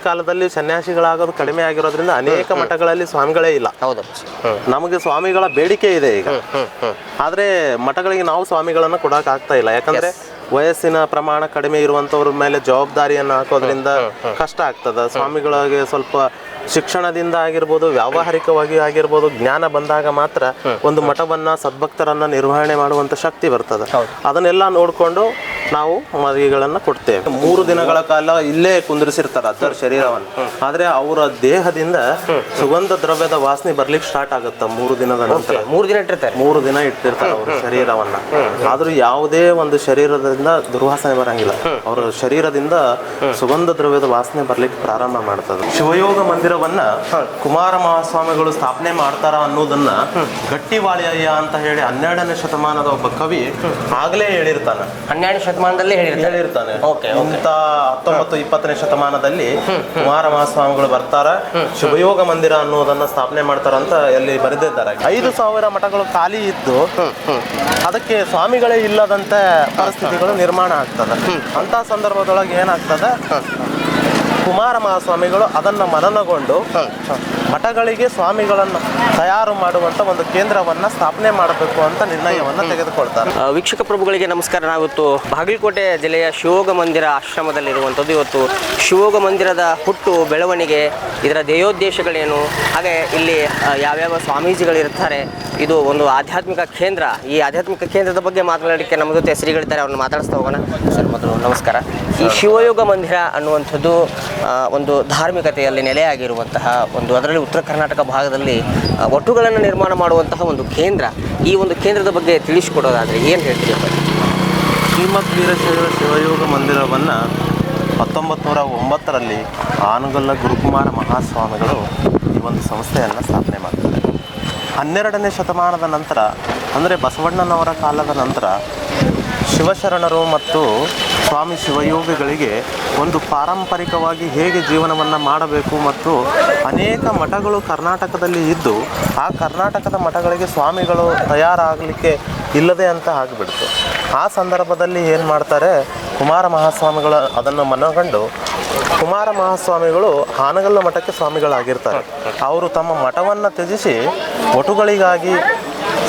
ಕಾಲದಲ್ಲಿ ಸನ್ಯಾಸಿಗಳಾಗೋದು ಕಡಿಮೆ ಆಗಿರೋದ್ರಿಂದ ಅನೇಕ ಮಠಗಳಲ್ಲಿ ಸ್ವಾಮಿಗಳೇ ಇಲ್ಲ. ಹೌದು. ನಮಗೆ ಸ್ವಾಮಿಗಳ ಬೇಡಿಕೆ ಇದೆ ಈಗ. ಆದ್ರೆ ಮಠಗಳಿಗೆ ನಾವು ಸ್ವಾಮಿಗಳನ್ನ ಕೊಡಕ್ ಆಗ್ತಾ ಇಲ್ಲ. ಯಾಕಂದ್ರೆ ವಯಸ್ಸಿನ ಪ್ರಮಾಣ ಕಡಿಮೆ ಇರುವಂತವ್ರ ಮೇಲೆ ಜವಾಬ್ದಾರಿಯನ್ನ ಹಾಕೋದ್ರಿಂದ ಕಷ್ಟ ಆಗ್ತದ. ಸ್ವಾಮಿಗಳಿಗೆ ಸ್ವಲ್ಪ ಶಿಕ್ಷಣದಿಂದ ಆಗಿರ್ಬೋದು ವ್ಯಾವಹಾರಿಕವಾಗಿ ಆಗಿರ್ಬೋದು ಜ್ಞಾನ ಬಂದಾಗ ಮಾತ್ರ ಒಂದು ಮಠವನ್ನ ಸದ್ಭಕ್ತರನ್ನ ನಿರ್ವಹಣೆ ಮಾಡುವಂತ ಶಕ್ತಿ ಬರ್ತದೆ. ಅದನ್ನೆಲ್ಲ ನೋಡ್ಕೊಂಡು ನಾವು ಮದುವೆಗಳನ್ನ ಕೊಡ್ತೇವೆ. ಮೂರು ದಿನಗಳ ಕಾಲ ಇಲ್ಲೇ ಕುಂದಿರಿಸಿರ್ತಾರೆ ಅದರ ಶರೀರವನ್ನು. ಆದ್ರೆ ಅವರ ದೇಹದಿಂದ ಸುಗಂಧ ದ್ರವ್ಯದ ವಾಸನೆ ಬರ್ಲಿಕ್ಕೆ ಸ್ಟಾರ್ಟ್ ಆಗುತ್ತೆ ಮೂರು ದಿನದ ನಂತರ? ಮೂರು ದಿನ ಇಟ್ಟಿರ್ತಾರೆ. ಮೂರು ದಿನ ಇಟ್ಟಿರ್ತಾರೆ ಅವ್ರ ಶರೀರವನ್ನ. ಆದ್ರೂ ಯಾವುದೇ ಒಂದು ಶರೀರದಿಂದ ದುರ್ವಾಸನೆ ಬರಂಗಿಲ್ಲ. ಅವರ ಶರೀರದಿಂದ ಸುಗಂಧ ದ್ರವ್ಯದ ವಾಸನೆ ಬರ್ಲಿಕ್ಕೆ ಪ್ರಾರಂಭ ಮಾಡ್ತದೆ. ಶಿವಯೋಗ ಮಂದಿರವನ್ನ ಕುಮಾರ ಮಹಾಸ್ವಾಮಿಗಳು ಸ್ಥಾಪನೆ ಮಾಡ್ತಾರ ಅನ್ನೋದನ್ನ ಗಟ್ಟಿವಾಳಿಯಯ್ಯ ಅಂತ ಹೇಳಿ ಹನ್ನೆರಡನೇ ಶತಮಾನದ ಒಬ್ಬ ಕವಿ ಆಗ್ಲೇ ಹೇಳಿರ್ತಾನೆ. ಹನ್ನೆರಡನೇ ಶತಮಾನದಲ್ಲಿ ಹೇಳಿರ್ತಾನೆ? ಇಂತ ಹತ್ತೊಂಬತ್ತು ಇಪ್ಪತ್ತನೇ ಶತಮಾನದಲ್ಲಿ ಕುಮಾರ ಮಹಾಸ್ವಾಮಿಗಳು ಬರ್ತಾರ. ಶಿವಯೋಗ ಮಂದಿರ ಅನ್ನೋದನ್ನ ಸ್ಥಾಪನೆ ಮಾಡ್ತಾರ ಅಂತ ಎಲ್ಲಿ ಬರೆದಿದ್ದಾರೆ. ಐದು ಸಾವಿರ ಮಠಗಳು ಖಾಲಿ ಇದ್ದು ಅದಕ್ಕೆ ಸ್ವಾಮಿಗಳೇ ಇಲ್ಲದಂತೆ ಪರಿಸ್ಥಿತಿಗಳು ನಿರ್ಮಾಣ ಆಗ್ತದೆ. ಅಂತ ಸಂದರ್ಭದೊಳಗೆ ಏನಾಗ್ತದೆ? ಕುಮಾರ ಮಹಾಸ್ವಾಮಿಗಳು ಅದನ್ನ ಮನನಗೊಂಡು ಮಠಗಳಿಗೆ ಸ್ವಾಮಿಗಳನ್ನು ತಯಾರು ಮಾಡುವಂತ ಒಂದು ಕೇಂದ್ರವನ್ನ ಸ್ಥಾಪನೆ ಮಾಡಬೇಕು ಅಂತ ನಿರ್ಣಯವನ್ನ ತೆಗೆದುಕೊಳ್ತಾರೆ. ವೀಕ್ಷಕ ಪ್ರಭುಗಳಿಗೆ ನಮಸ್ಕಾರ. ನಾವಿವತ್ತು ಬಾಗಲಕೋಟೆ ಜಿಲ್ಲೆಯ ಶಿವೋಗ ಮಂದಿರ ಆಶ್ರಮದಲ್ಲಿರುವಂಥದ್ದು ಇವತ್ತು ಶಿವೋಗ ಮಂದಿರದ ಹುಟ್ಟು ಬೆಳವಣಿಗೆ ಇದರ ಧ್ಯೇಯೋದ್ದೇಶಗಳೇನು ಹಾಗೆ ಇಲ್ಲಿ ಯಾವ್ಯಾವ ಸ್ವಾಮೀಜಿಗಳಿರ್ತಾರೆ ಇದು ಒಂದು ಆಧ್ಯಾತ್ಮಿಕ ಕೇಂದ್ರ. ಈ ಆಧ್ಯಾತ್ಮಿಕ ಕೇಂದ್ರದ ಬಗ್ಗೆ ಮಾತನಾಡಲಿಕ್ಕೆ ನಮ್ಮ ಜೊತೆ ಶ್ರೀಗಳಿದ್ದಾರೆ ಅವ್ರನ್ನ ಮಾತಾಡಿಸ್ತಾ ಹೋಗೋಣ. ಸರ್ ಮೊದಲು ನಮಸ್ಕಾರ. ಈ ಶಿವಯೋಗ ಮಂದಿರ ಅನ್ನುವಂಥದ್ದು ಒಂದು ಧಾರ್ಮಿಕತೆಯಲ್ಲಿ ನೆಲೆಯಾಗಿರುವಂತಹ ಒಂದು ಅದರಲ್ಲಿ ಉತ್ತರ ಕರ್ನಾಟಕ ಭಾಗದಲ್ಲಿ ಒಟ್ಟುಗಳನ್ನು ನಿರ್ಮಾಣ ಮಾಡುವಂತಹ ಒಂದು ಕೇಂದ್ರ. ಈ ಒಂದು ಕೇಂದ್ರದ ಬಗ್ಗೆ ತಿಳಿಸಿಕೊಡೋದಾದರೆ ಏನು ಹೇಳ್ತೀರಿ ಶ್ರೀಮತ್ ವೀರಶೈವ ಶಿವಯೋಗ ಮಂದಿರವನ್ನು ಹತ್ತೊಂಬತ್ತು ನೂರ ಒಂಬತ್ತರಲ್ಲಿ ಆನಗಲ್ಲ ಗುರುಕುಮಾರ ಮಹಾಸ್ವಾಮಿಗಳು ಈ ಒಂದು ಸಂಸ್ಥೆಯನ್ನು ಸ್ಥಾಪನೆ ಮಾಡ್ತಾರೆ. ಹನ್ನೆರಡನೇ ಶತಮಾನದ ನಂತರ ಅಂದರೆ ಬಸವಣ್ಣನವರ ಕಾಲದ ನಂತರ ಶಿವಶರಣರು ಮತ್ತು ಸ್ವಾಮಿ ಶಿವಯೋಗಿಗಳಿಗೆ ಒಂದು ಪಾರಂಪರಿಕವಾಗಿ ಹೇಗೆ ಜೀವನವನ್ನು ಮಾಡಬೇಕು ಮತ್ತು ಅನೇಕ ಮಠಗಳು ಕರ್ನಾಟಕದಲ್ಲಿ ಇದ್ದು ಆ ಕರ್ನಾಟಕದ ಮಠಗಳಿಗೆ ಸ್ವಾಮಿಗಳು ತಯಾರಾಗಲಿಕ್ಕೆ ಇಲ್ಲದೆ ಅಂತ ಆಗಿಬಿಡ್ತು. ಆ ಸಂದರ್ಭದಲ್ಲಿ ಏನು ಮಾಡ್ತಾರೆ, ಕುಮಾರ ಮಹಾಸ್ವಾಮಿಗಳು ಅದನ್ನು ಮನಗಂಡು ಕುಮಾರ ಮಹಾಸ್ವಾಮಿಗಳು ಹಾನಗಲ್ಲ ಮಠಕ್ಕೆ ಸ್ವಾಮಿಗಳಾಗಿರ್ತಾರೆ. ಅವರು ತಮ್ಮ ಮಠವನ್ನು ತ್ಯಜಿಸಿ ಒಟುಗಳಿಗಾಗಿ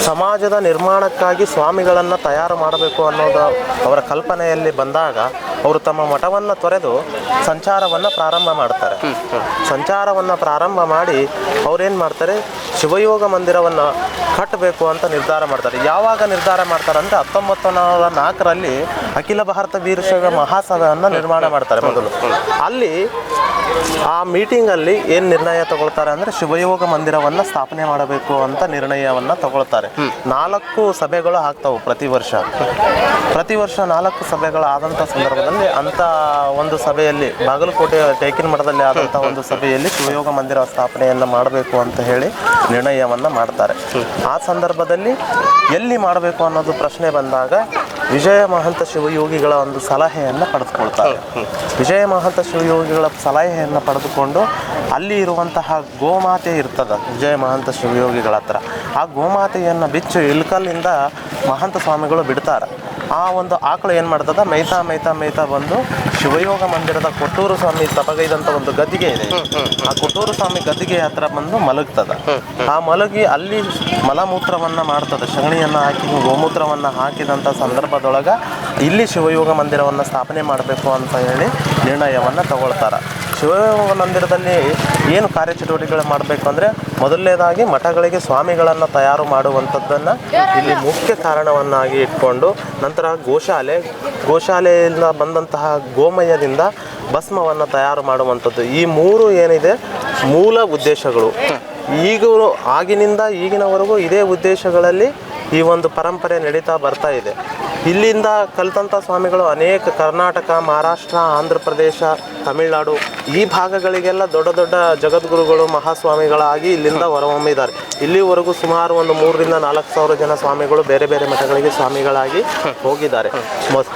ಸಮಾಜದ ನಿರ್ಮಾಣಕ್ಕಾಗಿ ಸ್ವಾಮಿಗಳನ್ನು ತಯಾರು ಮಾಡಬೇಕು ಅನ್ನೋದು ಅವರ ಕಲ್ಪನೆಯಲ್ಲಿ ಬಂದಾಗ ಅವರು ತಮ್ಮ ಮಠವನ್ನು ತೊರೆದು ಸಂಚಾರವನ್ನು ಪ್ರಾರಂಭ ಮಾಡ್ತಾರೆ. ಸಂಚಾರವನ್ನು ಪ್ರಾರಂಭ ಮಾಡಿ ಅವ್ರೇನು ಮಾಡ್ತಾರೆ? ಶಿವಯೋಗ ಮಂದಿರವನ್ನು ಕಟ್ಟಬೇಕು ಅಂತ ನಿರ್ಧಾರ ಮಾಡ್ತಾರೆ. ಯಾವಾಗ ನಿರ್ಧಾರ ಮಾಡ್ತಾರೆ ಅಂದರೆ ಹತ್ತೊಂಬತ್ತು ನೂರ ನಾಲ್ಕರಲ್ಲಿ ಅಖಿಲ ಭಾರತ ವೀರಶೈವ ಮಹಾಸಭೆಯನ್ನು ನಿರ್ಮಾಣ ಮಾಡ್ತಾರೆ ಮೊದಲು. ಅಲ್ಲಿ ಆ ಮೀಟಿಂಗಲ್ಲಿ ಏನು ನಿರ್ಣಯ ತಗೊಳ್ತಾರೆ ಅಂದರೆ ಶಿವಯೋಗ ಮಂದಿರವನ್ನು ಸ್ಥಾಪನೆ ಮಾಡಬೇಕು ಅಂತ ನಿರ್ಣಯವನ್ನು ತಗೊಳ್ತಾರೆ. ನಾಲ್ಕು ಸಭೆಗಳು ಆಗ್ತಾವೆ ಪ್ರತಿ ವರ್ಷ. ಪ್ರತಿ ವರ್ಷ ನಾಲ್ಕು ಸಭೆಗಳು ಆದಂಥ ಸಂದರ್ಭದಲ್ಲಿ ಅಂಥ ಒಂದು ಸಭೆಯಲ್ಲಿ, ಬಾಗಲಕೋಟೆ ಟೇಕಿನ ಮಠದಲ್ಲಿ ಆದಂಥ ಒಂದು ಸಭೆಯಲ್ಲಿ ಶಿವಯೋಗ ಮಂದಿರ ಸ್ಥಾಪನೆಯನ್ನು ಮಾಡಬೇಕು ಅಂತ ಹೇಳಿ ನಿರ್ಣಯವನ್ನು ಮಾಡ್ತಾರೆ. ಆ ಸಂದರ್ಭದಲ್ಲಿ ಎಲ್ಲಿ ಮಾಡಬೇಕು ಅನ್ನೋದು ಪ್ರಶ್ನೆ ಬಂದಾಗ ವಿಜಯ ಮಹಂತ ಶಿವಯೋಗಿಗಳ ಒಂದು ಸಲಹೆಯನ್ನು ಪಡೆದುಕೊಳ್ತಾರೆ. ವಿಜಯ ಮಹಂತ ಶಿವಯೋಗಿಗಳ ಸಲಹೆಯನ್ನು ಪಡೆದುಕೊಂಡು ಅಲ್ಲಿ ಇರುವಂತಹ ಗೋಮಾತೆ ಇರ್ತದ ವಿಜಯ ಮಹಂತ ಶಿವಯೋಗಿಗಳ ಹತ್ರ. ಆ ಗೋಮಾತೆಯನ್ನು ಬಿಚ್ಚು ಇಲ್ಕಲ್ಲಿಂದ ಮಹಂತ ಸ್ವಾಮಿಗಳು ಬಿಡ್ತಾರೆ. ಆ ಒಂದು ಆಕಳು ಏನು ಮಾಡ್ತದ? ಮೇಯ್ತಾ ಮೈತಾ ಮೇಯ್ತಾ ಬಂದು ಶಿವಯೋಗ ಮಂದಿರದ ಕೊಟ್ಟೂರು ಸ್ವಾಮಿ ತಪಗೈದಂಥ ಒಂದು ಗದ್ದಿಗೆ ಇದೆ. ಆ ಕೊಟ್ಟೂರು ಸ್ವಾಮಿ ಗದ್ದಿಗೆ ಹತ್ರ ಬಂದು ಮಲಗ್ತದ. ಆ ಮಲಗಿ ಅಲ್ಲಿ ಮಲಮೂತ್ರವನ್ನ ಮಾಡ್ತದೆ. ಸಗಣಿಯನ್ನು ಹಾಕಿ, ಗೋಮೂತ್ರವನ್ನ ಹಾಕಿದಂಥ ಸಂದರ್ಭದೊಳಗೆ ಇಲ್ಲಿ ಶಿವಯೋಗ ಮಂದಿರವನ್ನು ಸ್ಥಾಪನೆ ಮಾಡಬೇಕು ಅಂತ ಹೇಳಿ ನಿರ್ಣಯವನ್ನ ತಗೊಳ್ತಾರೆ. ಶಿವಯೋಗ ಮಂದಿರದಲ್ಲಿ ಏನು ಕಾರ್ಯಚಟುವಟಿಕೆಗಳು ಮಾಡಬೇಕು ಅಂದರೆ ಮೊದಲನೇದಾಗಿ ಮಠಗಳಿಗೆ ಸ್ವಾಮಿಗಳನ್ನು ತಯಾರು ಮಾಡುವಂಥದ್ದನ್ನು ಇಲ್ಲಿ ಮುಖ್ಯ ಕಾರಣವನ್ನಾಗಿ ಇಟ್ಕೊಂಡು ನಂತರ ಗೋಶಾಲೆ, ಗೋಶಾಲೆಯಿಂದ ಬಂದಂತಹ ಗೋಮಯದಿಂದ ಭಸ್ಮವನ್ನು ತಯಾರು ಮಾಡುವಂಥದ್ದು ಈ ಮೂರು ಏನಿದೆ? ಮೂಲ ಉದ್ದೇಶಗಳು. ಈಗ ಆಗಿನಿಂದ ಈಗಿನವರೆಗೂ ಇದೇ ಉದ್ದೇಶಗಳಲ್ಲಿ ಈ ಒಂದು ಪರಂಪರೆ ನಡೀತಾ ಬರ್ತಾ ಇದೆ. ಇಲ್ಲಿಂದ ಕಲಿತಂಥ ಸ್ವಾಮಿಗಳು ಅನೇಕ ಕರ್ನಾಟಕ, ಮಹಾರಾಷ್ಟ್ರ, ಆಂಧ್ರ ಪ್ರದೇಶ, ತಮಿಳುನಾಡು, ಈ ಭಾಗಗಳಿಗೆಲ್ಲ ದೊಡ್ಡ ದೊಡ್ಡ ಜಗದ್ಗುರುಗಳು, ಮಹಾಸ್ವಾಮಿಗಳಾಗಿ ಇಲ್ಲಿಂದ ಹೊರಹೊಮ್ಮಿದ್ದಾರೆ. ಇಲ್ಲಿವರೆಗೂ ಸುಮಾರು ಒಂದು ಮೂರರಿಂದ ನಾಲ್ಕು ಸಾವಿರ ಜನ ಸ್ವಾಮಿಗಳು ಬೇರೆ ಬೇರೆ ಮಠಗಳಿಗೆ ಸ್ವಾಮಿಗಳಾಗಿ ಹೋಗಿದ್ದಾರೆ. ಮೊದ್-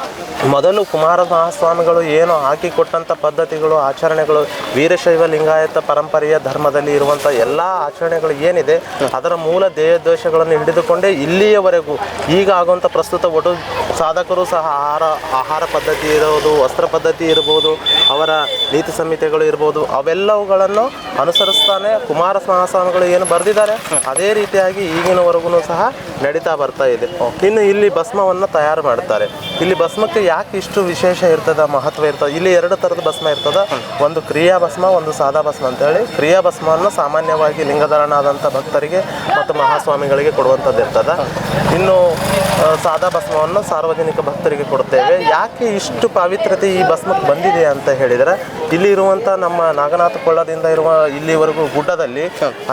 ಮೊದಲು ಕುಮಾರ ಮಹಾಸ್ವಾಮಿಗಳು ಏನು ಹಾಕಿಕೊಟ್ಟಂಥ ಪದ್ಧತಿಗಳು, ಆಚರಣೆಗಳು, ವೀರಶೈವ ಲಿಂಗಾಯತ ಪರಂಪರೆಯ ಧರ್ಮದಲ್ಲಿ ಇರುವಂಥ ಎಲ್ಲ ಆಚರಣೆಗಳು ಏನಿದೆ, ಅದರ ಮೂಲ ದೇವದೋಷಗಳನ್ನು ಹಿಡಿದುಕೊಂಡೇ ಇಲ್ಲಿಯವರೆಗೂ ಈಗ ಆಗುವಂಥ ಪ್ರಸ್ತುತ ಒಟ್ಟು ಸಾಧಕರು ಸಹ ಆಹಾರ ಆಹಾರ ಪದ್ಧತಿ ಇರೋದು ವಸ್ತ್ರ ಪದ್ಧತಿ ಇರ್ಬೋದು, ಅವರ ನೀತಿ ಸಂಹಿತೆಗಳು ಇರ್ಬೋದು, ಅವೆಲ್ಲವುಗಳನ್ನು ಅನುಸರಿಸ್ತಾನೆ ಕುಮಾರ ಮಹಾಸ್ವಾಮಿಗಳು ಏನು ಬರೆದಿದ್ದಾರೆ, ಅದೇ ರೀತಿಯಾಗಿ ಈಗಿನವರೆಗೂ ಸಹ ನಡೀತಾ ಬರ್ತಾ ಇದೆ. ಇನ್ನು ಇಲ್ಲಿ ಭಸ್ಮವನ್ನು ತಯಾರು ಮಾಡ್ತಾರೆ. ಇಲ್ಲಿ ಭಸ್ಮಕ್ಕೆ ಯಾಕೆ ಇಷ್ಟು ವಿಶೇಷ ಇರ್ತದ, ಮಹತ್ವ ಇರ್ತದೆ? ಇಲ್ಲಿ ಎರಡು ಥರದ ಭಸ್ಮ ಇರ್ತದ. ಒಂದು ಕ್ರಿಯಾ ಭಸ್ಮ, ಒಂದು ಸಾದಾ ಭಸ್ಮ ಅಂತೇಳಿ. ಕ್ರಿಯಾ ಭಸ್ಮವನ್ನು ಸಾಮಾನ್ಯವಾಗಿ ಲಿಂಗಧಾರಣಾದಂಥ ಭಕ್ತರಿಗೆ ಮತ್ತು ಮಹಾಸ್ವಾಮಿಗಳಿಗೆ ಕೊಡುವಂಥದ್ದು ಇರ್ತದ ಇನ್ನು ಸಾದಾ ಭಸ್ಮವನ್ನು ಸಾರ್ವಜನಿಕ ಭಕ್ತರಿಗೆ ಕೊಡ್ತೇವೆ ಯಾಕೆ ಇಷ್ಟು ಪಾವಿತ್ರ್ಯತೆ ಈ ಭಸ್ಮಕ್ಕೆ ಬಂದಿದೆ ಅಂತ ಹೇಳಿದರೆ ಇಲ್ಲಿ ಇರುವಂಥ ನಮ್ಮ ನಾಗನಾಥ ಕೊಳ್ಳದಿಂದ ಇರುವ ಇಲ್ಲಿವರೆಗೂ ಗುಡ್ಡದಲ್ಲಿ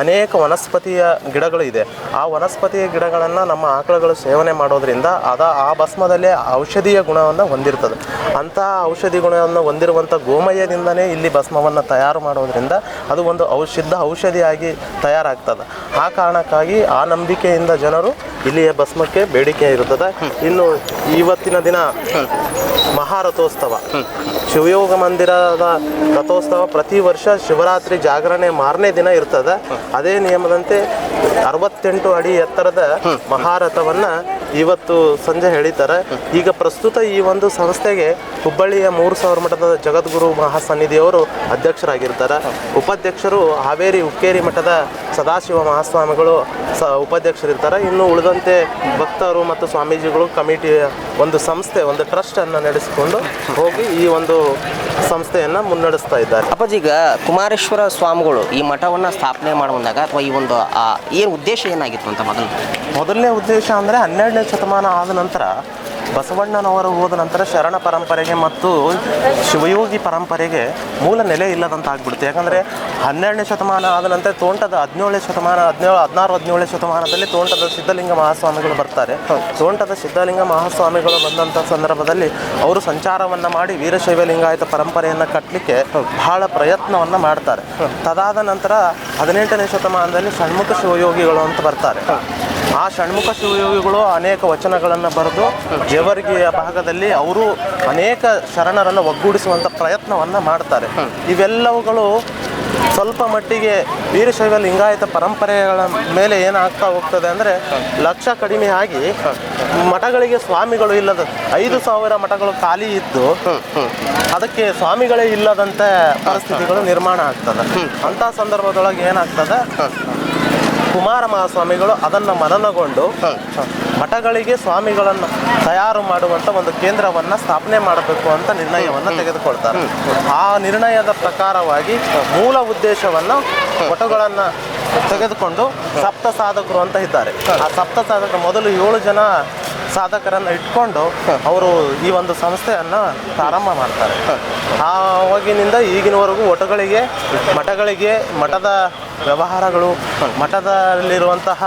ಅನೇಕ ವನಸ್ಪತಿಯ ಗಿಡಗಳು ಇದೆ. ಆ ವನಸ್ಪತಿಯ ಗಿಡಗಳನ್ನು ನಮ್ಮ ಆಕಳುಗಳು ಸೇವನೆ ಮಾಡೋದ್ರಿಂದ ಅದ ಆ ಭಸ್ಮದಲ್ಲಿ ಔಷಧೀಯ ಗುಣವನ್ನು ಹೊಂದಿರ್ತದೆ. ಅಂಥ ಔಷಧಿ ಗುಣವನ್ನು ಹೊಂದಿರುವಂಥ ಗೋಮಯದಿಂದನೇ ಇಲ್ಲಿ ಭಸ್ಮವನ್ನು ತಯಾರು ಮಾಡೋದ್ರಿಂದ ಅದು ಒಂದು ಔಷಧ ಔಷಧಿಯಾಗಿ ತಯಾರಾಗ್ತದೆ. ಆ ಕಾರಣಕ್ಕಾಗಿ ಆ ನಂಬಿಕೆಯಿಂದ ಜನರು ಇಲ್ಲಿಯ ಭಸ್ಮಕ್ಕೆ ಬೇಡಿಕೆ ಇರುತ್ತದೆ. ಇನ್ನು ಇವತ್ತಿನ ದಿನ ಮಹಾರಥೋತ್ಸವ. ಶಿವಯೋಗ ಮಂದಿರದ ರಥೋತ್ಸವ ಪ್ರತಿ ವರ್ಷ ಶಿವರಾತ್ರಿ ಜಾಗರಣೆ ಮಾರನೇ ದಿನ ಇರ್ತದೆ. ಅದೇ ನಿಯಮದಂತೆ ಅರವತ್ತೆಂಟು ಅಡಿ ಎತ್ತರದ ಮಹಾರಥವನ್ನ ಇವತ್ತು ಸಂಜೆ ಹೇಳಿದ್ದಾರೆ. ಈಗ ಪ್ರಸ್ತುತ ಈ ಒಂದು ಸಂಸ್ಥೆಗೆ ಹುಬ್ಬಳ್ಳಿಯ ಮೂರು ಸಾವಿರ ಮಠದ ಜಗದ್ಗುರು ಮಹಾಸನ್ನಿಧಿಯವರು ಅಧ್ಯಕ್ಷರಾಗಿರ್ತಾರೆ. ಉಪಾಧ್ಯಕ್ಷರು ಹಾವೇರಿ ಹುಕ್ಕೇರಿ ಮಠದ ಸದಾಶಿವ ಮಹಾಸ್ವಾಮಿಗಳು ಸ ಉಪಾಧ್ಯಕ್ಷರಿರ್ತಾರೆ. ಇನ್ನು ಉಳಿದಂತೆ ಭಕ್ತರು ಮತ್ತು ಸ್ವಾಮೀಜಿಗಳು ಕಮಿಟಿಯ ಒಂದು ಸಂಸ್ಥೆ, ಒಂದು ಟ್ರಸ್ಟನ್ನು ನಡೆಸಿಕೊಂಡು ಹೋಗಿ ಈ ಒಂದು ಸಂಸ್ಥೆಯನ್ನು ಮುನ್ನಡೆಸ್ತಾ ಇದ್ದಾರೆ. ಅಪ್ಪಾಜಿ ಈಗ ಕುಮಾರೇಶ್ವರ ಸ್ವಾಮಿಗಳು ಈ ಮಠವನ್ನು ಸ್ಥಾಪನೆ ಮಾಡುವಂದಾಗ ಅಥವಾ ಈ ಒಂದು ಆ, ಏನು ಉದ್ದೇಶ ಏನಾಗಿತ್ತು ಅಂತ ಮೊದಲು? ಮೊದಲನೇ ಉದ್ದೇಶ ಅಂದ್ರೆ ಹನ್ನೆರಡನೇ ಶತಮಾನ ಆದ ನಂತರ ಬಸವಣ್ಣನವರು ಹೋದ ನಂತರ ಶರಣ ಪರಂಪರೆಗೆ ಮತ್ತು ಶಿವಯೋಗಿ ಪರಂಪರೆಗೆ ಮೂಲ ನೆಲೆ ಇಲ್ಲದಂತ ಆಗ್ಬಿಡುತ್ತೆ ಯಾಕಂದರೆ ಹನ್ನೆರಡನೇ ಶತಮಾನ ಆದ ನಂತರ ತೋಂಟದ ಹದಿನೇಳನೇ ಶತಮಾನ, ಹದಿನೇಳು, ಹದಿನಾರು, ಹದಿನೇಳನೇ ಶತಮಾನದಲ್ಲಿ ತೋಂಟದ ಸಿದ್ಧಲಿಂಗ ಮಹಾಸ್ವಾಮಿಗಳು ಬರ್ತಾರೆ. ತೋಂಟದ ಸಿದ್ಧಲಿಂಗ ಮಹಾಸ್ವಾಮಿಗಳು ಬಂದಂಥ ಸಂದರ್ಭದಲ್ಲಿ ಅವರು ಸಂಚಾರವನ್ನು ಮಾಡಿ ವೀರಶೈವ ಲಿಂಗಾಯತ ಪರಂಪರೆಯನ್ನು ಕಟ್ಟಲಿಕ್ಕೆ ಬಹಳ ಪ್ರಯತ್ನವನ್ನು ಮಾಡ್ತಾರೆ. ತದಾದ ನಂತರ ಹದಿನೆಂಟನೇ ಶತಮಾನದಲ್ಲಿ ಷಣ್ಮುಖ ಶಿವಯೋಗಿಗಳು ಅಂತ ಬರ್ತಾರೆ. ಆ ಷಣ್ಮುಖ ಶಿವಯೋಗಿಗಳು ಅನೇಕ ವಚನಗಳನ್ನು ಬರೆದು ಜೇವರ್ಗಿಯ ಭಾಗದಲ್ಲಿ ಅವರು ಅನೇಕ ಶರಣರನ್ನು ಒಗ್ಗೂಡಿಸುವಂಥ ಪ್ರಯತ್ನವನ್ನು ಮಾಡ್ತಾರೆ. ಇವೆಲ್ಲವುಗಳು ಸ್ವಲ್ಪ ಮಟ್ಟಿಗೆ ವೀರಶೈವ ಲಿಂಗಾಯತ ಪರಂಪರೆಗಳ ಮೇಲೆ ಏನಾಗ್ತಾ ಹೋಗ್ತದೆ ಅಂದರೆ ಲಕ್ಷ ಕಡಿಮೆ ಆಗಿ ಮಠಗಳಿಗೆ ಸ್ವಾಮಿಗಳು ಇಲ್ಲದ ಐದು ಸಾವಿರ ಮಠಗಳು ಖಾಲಿ ಇದ್ದು ಅದಕ್ಕೆ ಸ್ವಾಮಿಗಳೇ ಇಲ್ಲದಂತೆ ಪರಿಸ್ಥಿತಿಗಳು ನಿರ್ಮಾಣ ಆಗ್ತದೆ. ಅಂಥ ಸಂದರ್ಭದೊಳಗೆ ಏನಾಗ್ತದೆ? ಕುಮಾರ ಮಹಾಸ್ವಾಮಿಗಳು ಅದನ್ನು ಮನನಗೊಂಡು ಮಠಗಳಿಗೆ ಸ್ವಾಮಿಗಳನ್ನು ತಯಾರು ಮಾಡುವಂಥ ಒಂದು ಕೇಂದ್ರವನ್ನು ಸ್ಥಾಪನೆ ಮಾಡಬೇಕು ಅಂತ ನಿರ್ಣಯವನ್ನು ತೆಗೆದುಕೊಳ್ತಾರೆ. ಆ ನಿರ್ಣಯದ ಪ್ರಕಾರವಾಗಿ ಮೂಲ ಉದ್ದೇಶವನ್ನು ಮಠಗಳನ್ನು ತೆಗೆದುಕೊಂಡು ಸಪ್ತ ಸಾಧಕರು ಅಂತ ಇದ್ದಾರೆ. ಆ ಸಪ್ತ ಸಾಧಕರು ಮೊದಲು ಏಳು ಜನ ಸಾಧಕರನ್ನು ಇಟ್ಕೊಂಡು ಅವರು ಈ ಒಂದು ಸಂಸ್ಥೆಯನ್ನು ಪ್ರಾರಂಭ ಮಾಡ್ತಾರೆ. ಆವಾಗಿನಿಂದ ಈಗಿನವರೆಗೂ ಒಟಗಳಿಗೆ, ಮಠಗಳಿಗೆ, ಮಠದ ವ್ಯವಹಾರಗಳು, ಮಠದಲ್ಲಿರುವಂತಹ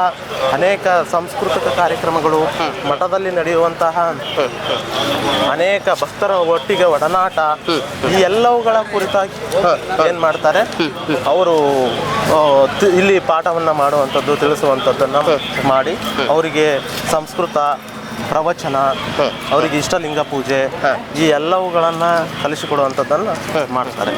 ಅನೇಕ ಸಾಂಸ್ಕೃತಿಕ ಕಾರ್ಯಕ್ರಮಗಳು, ಮಠದಲ್ಲಿ ನಡೆಯುವಂತಹ ಅನೇಕ ಭಕ್ತರ ಒಟ್ಟಿಗೆ ಒಡನಾಟ, ಈ ಎಲ್ಲವುಗಳ ಕುರಿತಾಗಿ ಏನು ಮಾಡ್ತಾರೆ? ಅವರು ಇಲ್ಲಿ ಪಾಠವನ್ನು ಮಾಡುವಂಥದ್ದು, ತಿಳಿಸುವಂಥದ್ದನ್ನು ಮಾಡಿ ಅವರಿಗೆ ಸಂಸ್ಕೃತ ಪ್ರವಚನ ಅವರಿಗೆ ಇಷ್ಟಲಿಂಗ ಪೂಜೆ ಈ ಎಲ್ಲವುಗಳನ್ನ ಕಲಿಸಿಕೊಡುವಂಥದ್ದನ್ನು ಮಾಡ್ತಾರೆ.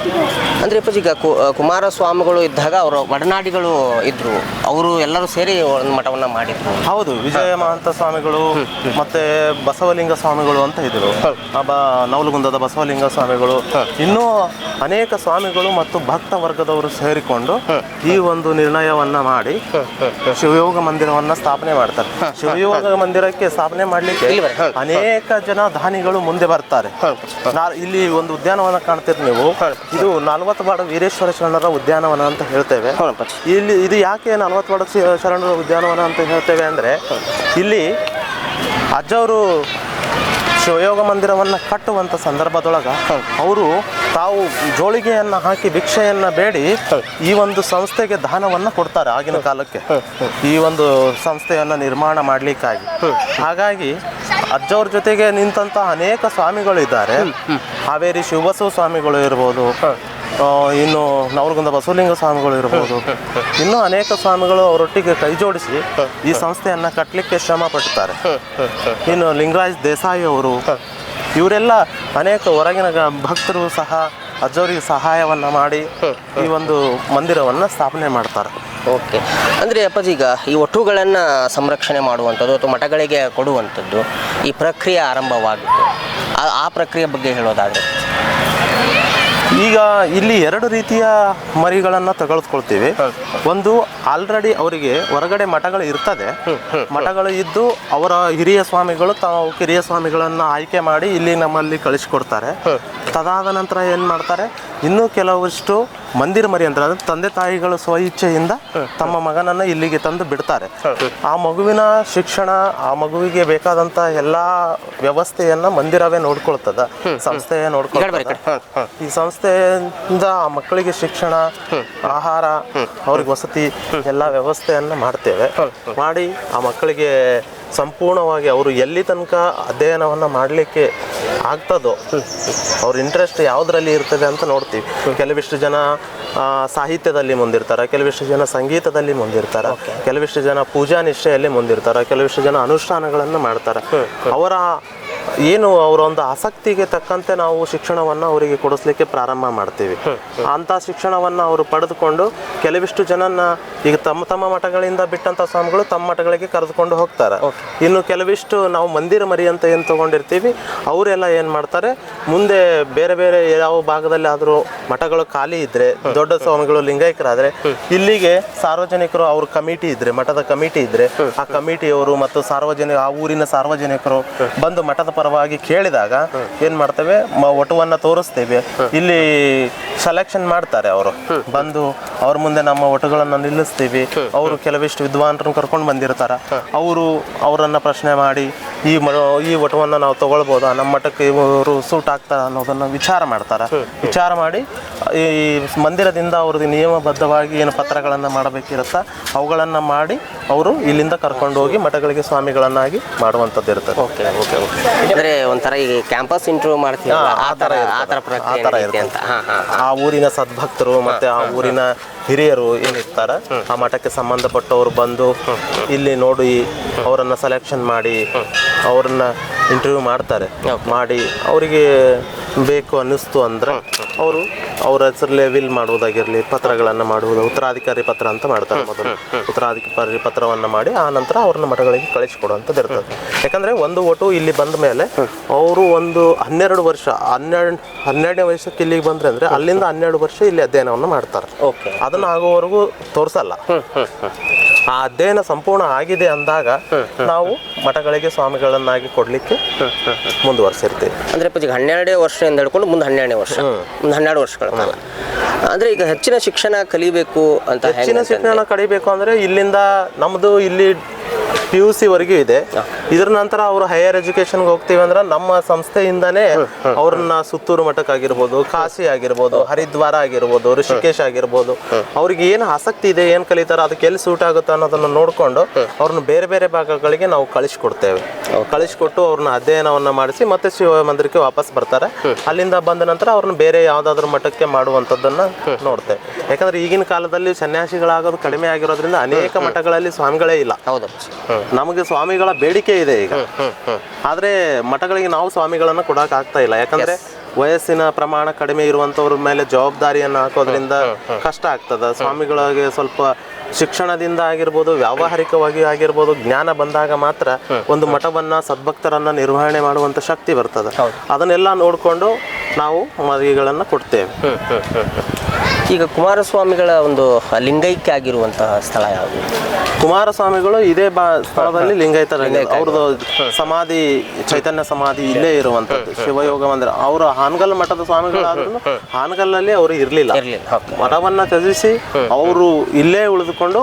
ಅಂದ್ರೆ ಅಪ್ಪಾಜಿ ಈಗ ಕು- ಕುಮಾರಸ್ವಾಮಿಗಳು ಇದ್ದಾಗ ಅವರ ಒಡನಾಡಿಗಳು ಇದ್ರು. ಅವರು ಎಲ್ಲರೂ ಸೇರಿ ಒಂದು ಮಠವನ್ನ ಮಾಡಿದ್ರು. ಹೌದು ವಿಜಯ ಮಹಂತ ಸ್ವಾಮಿಗಳು ಮತ್ತೆ ಬಸವಲಿಂಗ ಸ್ವಾಮಿಗಳು ಅಂತ ಇದ್ರು. ಅಬ್ಬ ನವಲಗುಂದದ ಬಸವಲಿಂಗ ಸ್ವಾಮಿಗಳು. ಇನ್ನೂ ಅನೇಕ ಸ್ವಾಮಿಗಳು ಮತ್ತು ಭಕ್ತ ವರ್ಗದವರು ಸೇರಿಕೊಂಡು ಈ ಒಂದು ನಿರ್ಣಯವನ್ನ ಮಾಡಿ ಶಿವಯೋಗ ಮಂದಿರವನ್ನ ಸ್ಥಾಪನೆ ಮಾಡ್ತಾರೆ. ಶಿವಯೋಗ ಮಂದಿರಕ್ಕೆ ಸ್ಥಾಪನೆ ಮಾಡ್ಲಿಕ್ಕೆ ಅನೇಕ ಜನ ದಾನಿಗಳು ಮುಂದೆ ಬರ್ತಾರೆ. ಇಲ್ಲಿ ಒಂದು ಉದ್ಯಾನವನ ಕಾಣ್ತೀರಿ ನೀವು. ಇದು ನಲವತ್ತು ಬಾಡ ವೀರೇಶ್ವರ ಶರಣರ ಉದ್ಯಾನವನ ಅಂತ ಹೇಳ್ತೇವೆ. ಇಲ್ಲಿ ಇದು ಯಾಕೆ ನಲವತ್ತು ಬಾಡ ಶರಣರ ಉದ್ಯಾನವನ ಅಂತ ಹೇಳ್ತೇವೆ ಅಂದ್ರೆ ಇಲ್ಲಿ ಅಜ್ಜವರು ಶಿವಯೋಗ ಮಂದಿರವನ್ನು ಕಟ್ಟುವಂಥ ಸಂದರ್ಭದೊಳಗೆ ಅವರು ತಾವು ಜೋಳಿಗೆಯನ್ನು ಹಾಕಿ ಭಿಕ್ಷೆಯನ್ನು ಬೇಡಿ ಈ ಒಂದು ಸಂಸ್ಥೆಗೆ ದಾನವನ್ನು ಕೊಡ್ತಾರೆ ಆಗಿನ ಕಾಲಕ್ಕೆ. ಈ ಒಂದು ಸಂಸ್ಥೆಯನ್ನು ನಿರ್ಮಾಣ ಮಾಡಲಿಕ್ಕಾಗಿ. ಹಾಗಾಗಿ ಅಜ್ಜವ್ರ ಜೊತೆಗೆ ನಿಂತಹ ಅನೇಕ ಸ್ವಾಮಿಗಳು ಇದ್ದಾರೆ. ಹಾವೇರಿ ಶಿವಬಸವ ಸ್ವಾಮಿಗಳು ಇರ್ಬೋದು ಇನ್ನು ನವಲಗುಂದ ಬಸವಲಿಂಗ ಸ್ವಾಮಿಗಳು ಇರ್ಬೋದು. ಇನ್ನೂ ಅನೇಕ ಸ್ವಾಮಿಗಳು ಅವರೊಟ್ಟಿಗೆ ಕೈ ಜೋಡಿಸಿ ಈ ಸಂಸ್ಥೆಯನ್ನು ಕಟ್ಟಲಿಕ್ಕೆ ಶ್ರಮ ಪಡ್ತಾರೆ. ಇನ್ನು ಲಿಂಗರಾಜ್ ದೇಸಾಯಿ ಅವರು, ಇವರೆಲ್ಲ ಅನೇಕ ಹೊರಗಿನ ಭಕ್ತರು ಸಹ ಅಜ್ಜವರಿಗೆ ಸಹಾಯವನ್ನು ಮಾಡಿ ಈ ಒಂದು ಮಂದಿರವನ್ನು ಸ್ಥಾಪನೆ ಮಾಡ್ತಾರೆ. ಓಕೆ. ಅಂದರೆ ಅಪ್ಪಾಜಿ, ಈಗ ಈ ಒಟ್ಟುಗಳನ್ನು ಸಂರಕ್ಷಣೆ ಮಾಡುವಂಥದ್ದು ಅಥವಾ ಮಠಗಳಿಗೆ ಕೊಡುವಂಥದ್ದು ಈ ಪ್ರಕ್ರಿಯೆ ಆರಂಭವಾಗಿತ್ತು. ಆ ಪ್ರಕ್ರಿಯೆ ಬಗ್ಗೆ ಹೇಳೋದಾದರೆ. ಈಗ ಇಲ್ಲಿ ಎರಡು ರೀತಿಯ ಮರಿಗಳನ್ನು ತಗೊಳ್ಕೊಳ್ತೀವಿ ಒಂದು ಆಲ್ರೆಡಿ ಅವರಿಗೆ ಹೊರಗಡೆ ಮಠಗಳು ಇರ್ತದೆ. ಮಠಗಳು ಇದ್ದು ಅವರ ಹಿರಿಯ ಸ್ವಾಮಿಗಳು ತಾವು ಕಿರಿಯ ಸ್ವಾಮಿಗಳನ್ನು ಆಯ್ಕೆ ಮಾಡಿ ಇಲ್ಲಿ ನಮ್ಮಲ್ಲಿ ಕಳಿಸ್ಕೊಡ್ತಾರೆ. ತದಾದ ನಂತರ ಏನು ಮಾಡ್ತಾರೆ? ಇನ್ನೂ ಕೆಲವಷ್ಟು ಮಂದಿರ ಮರಿ ಅಂತ ತಂದೆ ತಾಯಿಗಳು ಸ್ವ ಇಚ್ಛೆಯಿಂದ ತಮ್ಮ ಮಗನನ್ನು ಇಲ್ಲಿಗೆ ತಂದು ಬಿಡ್ತಾರೆ. ಆ ಮಗುವಿನ ಶಿಕ್ಷಣ ಆ ಮಗುವಿಗೆ ಬೇಕಾದಂತ ಎಲ್ಲಾ ವ್ಯವಸ್ಥೆಯನ್ನ ಮಂದಿರವೇ ನೋಡ್ಕೊಳ್ತದ ಸಂಸ್ಥೆಯೇ ನೋಡ್ಕೊಳ್ತದೆ. ಈ ಸಂಸ್ಥೆಯಿಂದ ಆ ಮಕ್ಕಳಿಗೆ ಶಿಕ್ಷಣ ಆಹಾರ ಅವ್ರಿಗೆ ವಸತಿ ಎಲ್ಲ ವ್ಯವಸ್ಥೆಯನ್ನ ಮಾಡ್ತೇವೆ. ಮಾಡಿ ಆ ಮಕ್ಕಳಿಗೆ ಸಂಪೂರ್ಣವಾಗಿ ಅವರು ಎಲ್ಲಿ ತನಕ ಅಧ್ಯಯನವನ್ನ ಮಾಡಲಿಕ್ಕೆ ಆಗ್ತದೋ? ಅವ್ರ ಇಂಟ್ರೆಸ್ಟ್ ಯಾವುದರಲ್ಲಿ ಇರ್ತದೆ ಅಂತ ನೋಡ್ತೀವಿ. ಕೆಲವಿಷ್ಟು ಜನ ಸಾಹಿತ್ಯದಲ್ಲಿ ಮುಂದಿರ್ತಾರೆ ಕೆಲವಿಷ್ಟು ಜನ ಸಂಗೀತದಲ್ಲಿ ಮುಂದಿರ್ತಾರೆ ಕೆಲವಿಷ್ಟು ಜನ ಪೂಜಾ ನಿಷ್ಠೆಯಲ್ಲಿ ಮುಂದಿರ್ತಾರೆ ಕೆಲವಿಷ್ಟು ಜನ ಅನುಷ್ಠಾನಗಳನ್ನು ಮಾಡ್ತಾರೆ. ಅವರ ಏನು ಅವರ ಒಂದು ಆಸಕ್ತಿಗೆ ತಕ್ಕಂತೆ ನಾವು ಶಿಕ್ಷಣವನ್ನು ಅವರಿಗೆ ಕೊಡಿಸ್ಲಿಕ್ಕೆ ಪ್ರಾರಂಭ ಮಾಡ್ತೀವಿ. ಅಂತ ಶಿಕ್ಷಣವನ್ನು ಅವರು ಪಡೆದುಕೊಂಡು ಕೆಲವಿಷ್ಟು ಜನನ್ನ ಈಗ ತಮ್ಮ ತಮ್ಮ ಮಠಗಳಿಂದ ಬಿಟ್ಟಂತ ಸ್ವಾಮಿಗಳು ತಮ್ಮ ಮಠಗಳಿಗೆ ಕರೆದುಕೊಂಡು ಹೋಗ್ತಾರೆ. ಇನ್ನು ಕೆಲವಿಷ್ಟು ನಾವು ಮಂದಿರ ಮರಿ ಅಂತ ಏನು ತಗೊಂಡಿರ್ತೀವಿ ಅವರೆಲ್ಲ ಏನು ಮಾಡ್ತಾರೆ ಮುಂದೆ ಬೇರೆ ಬೇರೆ ಯಾವ ಭಾಗದಲ್ಲಿ ಆದರೂ ಮಠಗಳು ಖಾಲಿ ಇದ್ದರೆ ದೊಡ್ಡ ಸ್ವಾಮಿಗಳು ಲಿಂಗೈಕ್ಯರಾದ್ರೆ ಇಲ್ಲಿಗೆ ಸಾರ್ವಜನಿಕರು ಅವ್ರ ಕಮಿಟಿ ಇದ್ದರೆ ಮಠದ ಕಮಿಟಿ ಇದ್ದರೆ ಆ ಕಮಿಟಿಯವರು ಮತ್ತು ಸಾರ್ವಜನಿಕ ಆ ಊರಿನ ಸಾರ್ವಜನಿಕರು ಬಂದು ಮಠದ ಪರವಾಗಿ ಕೇಳಿದಾಗ ಏನ್ ಮಾಡ್ತೇವೆ? ಮ- ಒಟುವನ್ನ ತೋರಿಸ್ತೇವೆ. ಇಲ್ಲಿ ಸೆಲೆಕ್ಷನ್ ಮಾಡ್ತಾರೆ ಅವರು. ಬಂದು ಅವ್ರ ಮುಂದೆ ನಮ್ಮ ಒಟುಗಳನ್ನ ನಿಲ್ಲಿಸ್ತೀವಿ. ಅವರು ಕೆಲವಿಷ್ಟು ವಿದ್ವಾಂಸರನ್ನು ಕರ್ಕೊಂಡು ಬಂದಿರ್ತಾರ. ಅವರು ಅವರನ್ನ ಪ್ರಶ್ನೆ ಮಾಡಿ, ಈ ಈ ಒಟುವನ್ನ ನಾವು ತಗೊಳ್ಬೋದಾ? ನಮ್ಮ ಮಠಕ್ಕೆ ಇವರು ಸೂಟ್ ಆಗ್ತಾರ ಅನ್ನೋದನ್ನ ವಿಚಾರ ಮಾಡ್ತಾರ. ವಿಚಾರ ಮಾಡಿ, ಈ ಮಂದಿರದಿಂದ ಅವ್ರದ್ದು ನಿಯಮಬದ್ಧವಾಗಿ ಏನು ಪತ್ರಗಳನ್ನು ಮಾಡಬೇಕಿರುತ್ತ, ಅವುಗಳನ್ನು ಮಾಡಿ, ಅವರು ಇಲ್ಲಿಂದ ಕರ್ಕೊಂಡು ಹೋಗಿ ಮಠಗಳಿಗೆ ಸ್ವಾಮಿಗಳನ್ನಾಗಿ ಮಾಡುವಂಥದ್ದು ಇರುತ್ತೆ ಓಕೆ ಓಕೆ ಓಕೆ ಅಂದರೆ ಒಂಥರ ಈ ಕ್ಯಾಂಪಸ್ ಇಂಟರ್ವ್ಯೂ ಮಾಡ್ತೀವಿ ಆ ಥರ ಆ ಥರ ಪ್ರಕ್ರಿಯೆ ನಡೆಯುತ್ತೆ ಅಂತ. ಹಾಂ ಹಾಂ ಆ ಊರಿನ ಸದ್ಭಕ್ತರು ಮತ್ತೆ ಆ ಊರಿನ ಹಿರಿಯರು ಏನಿರ್ತಾರ ಆ ಮಠಕ್ಕೆ ಸಂಬಂಧಪಟ್ಟವರು ಬಂದು ಇಲ್ಲಿ ನೋಡಿ ಅವರನ್ನ ಸೆಲೆಕ್ಷನ್ ಮಾಡಿ ಅವರನ್ನ ಇಂಟರ್ವ್ಯೂ ಮಾಡ್ತಾರೆ. ಮಾಡಿ ಅವರಿಗೆ ಬೇಕು ಅನ್ನಿಸ್ತು ಅಂದ್ರೆ ಅವರು ಅವ್ರ ಹೆಸರಲ್ಲೇ ವಿಲ್ ಮಾಡುವುದಾಗಿರಲಿ ಪತ್ರಗಳನ್ನು ಮಾಡುವುದು ಉತ್ತರಾಧಿಕಾರಿ ಪತ್ರ ಅಂತ ಮಾಡ್ತಾರೆ ಮೊದಲು. ಉತ್ತರಾಧಿಕಾರಿ ಪತ್ರವನ್ನು ಮಾಡಿ ಆ ನಂತರ ಅವ್ರನ್ನ ಮಠಗಳಿಗೆ ಕಳಿಸಿಕೊಡುವಂಥದ್ದು ಇರ್ತದೆ. ಯಾಕಂದರೆ ಒಂದು ಓಟು ಇಲ್ಲಿ ಬಂದ ಮೇಲೆ ಅವರು ಒಂದು ಹನ್ನೆರಡು ವರ್ಷ ಹನ್ನೆರಡು ಹನ್ನೆರಡನೇ ವಯಸ್ಸಕ್ಕೆ ಇಲ್ಲಿಗೆ ಬಂದ್ರೆ ಅಂದ್ರೆ ಅಲ್ಲಿಂದ ಹನ್ನೆರಡು ವರ್ಷ ಇಲ್ಲಿ ಅಧ್ಯಯನವನ್ನು ಮಾಡ್ತಾರೆ. ಓಕೆ ಅದನ್ನ ಆಗುವವರೆಗೂ ತೋರಿಸಲ್ಲ. ಆ ಅಧ್ಯಯನ ಸಂಪೂರ್ಣ ಆಗಿದೆ ಅಂದಾಗ ನಾವು ಮಠಗಳಿಗೆ ಸ್ವಾಮಿಗಳನ್ನಾಗಿ ಕೊಡ್ಲಿಕ್ಕೆ ಮುಂದುವರ್ಸಿರ್ತೀವಿ. ಅಂದ್ರೆ ಈಗ ಹನ್ನೆರಡೇ ವರ್ಷದಿಂದ ಹಿಡ್ಕೊಂಡು ಮುಂದೆ ಹನ್ನೆರಡನೇ ವರ್ಷ. ಮುಂದೆ ಹನ್ನೆರಡು ವರ್ಷಗಳ ಕಾಲ. ಅಂದ್ರೆ ಈಗ ಹೆಚ್ಚಿನ ಶಿಕ್ಷಣ ಕಲಿಬೇಕು ಅಂತ ಹೆಚ್ಚಿನ ಶಿಕ್ಷಣ ಕಲಿಬೇಕು ಅಂದ್ರೆ ಇಲ್ಲಿಂದ ನಮ್ದು ಇಲ್ಲಿ ಪಿ ಯು ಸಿ ವರೆಗೂ ಇದೆ. ಇದ್ರ ನಂತರ ಅವರು ಹೈಯರ್ ಎಜುಕೇಶನ್ಗೆ ಹೋಗ್ತೀವಿ ಅಂದ್ರೆ ನಮ್ಮ ಸಂಸ್ಥೆಯಿಂದಾನೇ ಅವ್ರನ್ನ ಸುತ್ತೂರು ಮಠಕ್ಕಾಗಿರ್ಬೋದು ಕಾಶಿ ಆಗಿರ್ಬೋದು ಹರಿದ್ವಾರ ಆಗಿರ್ಬೋದು ಋಷಿಕೇಶ್ ಆಗಿರ್ಬೋದು. ಅವ್ರಿಗೆ ಏನು ಆಸಕ್ತಿ ಇದೆ ಏನು ಕಲಿತಾರ ಅದಕ್ಕೆ ಎಲ್ಲಿ ಸೂಟ್ ಆಗುತ್ತೆ ಅನ್ನೋದನ್ನ ನೋಡ್ಕೊಂಡು ಅವ್ರನ್ನ ಬೇರೆ ಬೇರೆ ಭಾಗಗಳಿಗೆ ನಾವು ಕಳಿಸ್ಕೊಡ್ತೇವೆ. ಕಳಿಸ್ಕೊಟ್ಟು ಅವ್ರನ್ನ ಅಧ್ಯಯನವನ್ನ ಮಾಡಿಸಿ ಮತ್ತೆ ಶಿವ ಮಂದಿರಕ್ಕೆ ವಾಪಸ್ ಬರ್ತಾರೆ. ಅಲ್ಲಿಂದ ಬಂದ ನಂತರ ಅವ್ರನ್ನ ಬೇರೆ ಯಾವ್ದಾದ್ರು ಮಠಕ್ಕೆ ಮಾಡುವಂಥದ್ದನ್ನ ನೋಡ್ತೇವೆ. ಯಾಕಂದ್ರೆ ಈಗಿನ ಕಾಲದಲ್ಲಿ ಸನ್ಯಾಸಿಗಳಾಗೋದು ಕಡಿಮೆ ಆಗಿರೋದ್ರಿಂದ ಅನೇಕ ಮಠಗಳಲ್ಲಿ ಸ್ವಾಮಿಗಳೇ ಇಲ್ಲ. ಹೌದಾ. ನಮಗೆ ಸ್ವಾಮಿಗಳ ಬೇಡಿಕೆ ಇದೆ ಈಗ. ಆದ್ರೆ ಮಠಗಳಿಗೆ ನಾವು ಸ್ವಾಮಿಗಳನ್ನ ಕೊಡಕ್ ಆಗ್ತಾ ಇಲ್ಲ. ಯಾಕಂದ್ರೆ ವಯಸ್ಸಿನ ಪ್ರಮಾಣ ಕಡಿಮೆ ಇರುವಂತವ್ರ ಮೇಲೆ ಜವಾಬ್ದಾರಿಯನ್ನ ಹಾಕೋದ್ರಿಂದ ಕಷ್ಟ ಆಗ್ತದ. ಸ್ವಾಮಿಗಳಿಗೆ ಸ್ವಲ್ಪ ಶಿಕ್ಷಣದಿಂದ ಆಗಿರ್ಬೋದು ವ್ಯಾವಹಾರಿಕವಾಗಿ ಆಗಿರ್ಬೋದು ಜ್ಞಾನ ಬಂದಾಗ ಮಾತ್ರ ಒಂದು ಮಠವನ್ನ ಸದ್ಭಕ್ತರನ್ನ ನಿರ್ವಹಣೆ ಮಾಡುವಂತ ಶಕ್ತಿ ಬರ್ತದೆ. ಅದನ್ನೆಲ್ಲ ನೋಡಿಕೊಂಡು ನಾವು ಮದುವೆಗಳನ್ನ ಕೊಡ್ತೇವೆ. ಈಗ ಕುಮಾರಸ್ವಾಮಿಗಳ ಒಂದು ಲಿಂಗೈಕ್ಯ ಆಗಿರುವಂತಹ ಸ್ಥಳ ಯಾವುದು? ಕುಮಾರಸ್ವಾಮಿಗಳು ಇದೇ ಬಾ ಸ್ಥಳದಲ್ಲಿ ಲಿಂಗೈತರ ಅವ್ರದ್ದು ಸಮಾಧಿ ಚೈತನ್ಯ ಸಮಾಧಿ ಇಲ್ಲೇ ಇರುವಂತದ್ದು ಶಿವಯೋಗ ಮಂದಿರ. ಅವರು ಹಾನಗಲ್ ಮಠದ ಸ್ವಾಮಿಗಳಾದ್ರೂ ಹಾನಗಲ್ಲಲ್ಲಿ ಅವರು ಇರ್ಲಿಲ್ಲ. ಮಠವನ್ನ ತ್ಯಜಿಸಿ ಅವರು ಇಲ್ಲೇ ಉಳಿದುಕೊಂಡು